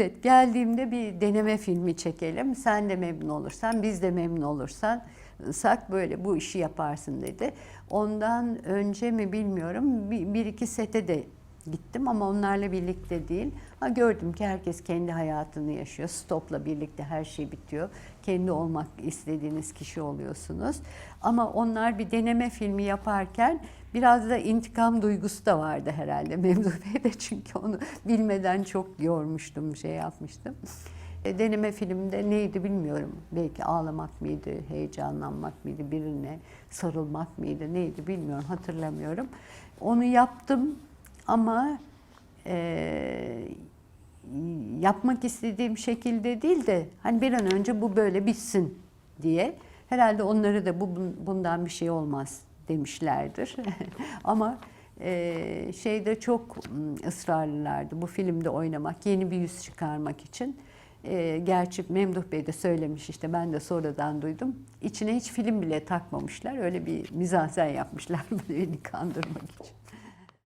Evet, geldiğimde bir deneme filmi çekelim. Sen de memnun olursan, biz de memnun olursan sak böyle bu işi yaparsın dedi. Ondan önce mi bilmiyorum bir, bir iki sete de gittim ama onlarla birlikte değil. Ha, gördüm ki herkes kendi hayatını yaşıyor. Stopla birlikte her şey bitiyor. Kendi olmak istediğiniz kişi oluyorsunuz. Ama onlar bir deneme filmi yaparken biraz da intikam duygusu da vardı herhalde Memduh Bey'de. Çünkü onu bilmeden çok yormuştum, şey yapmıştım. E, deneme filmde neydi bilmiyorum. Belki ağlamak mıydı, heyecanlanmak mıydı, birine sarılmak mıydı, neydi bilmiyorum, hatırlamıyorum. Onu yaptım ama e, yapmak istediğim şekilde değil de hani bir an önce bu böyle bitsin diye. Herhalde onları da bu bundan bir şey olmaz demişlerdir. Ama e, şeyde çok ısrarlılardı bu filmde oynamak, yeni bir yüz çıkarmak için. E, gerçi Memduh Bey de söylemiş işte ben de sonradan duydum. İçine hiç film bile takmamışlar. Öyle bir mizahsen yapmışlar beni kandırmak için.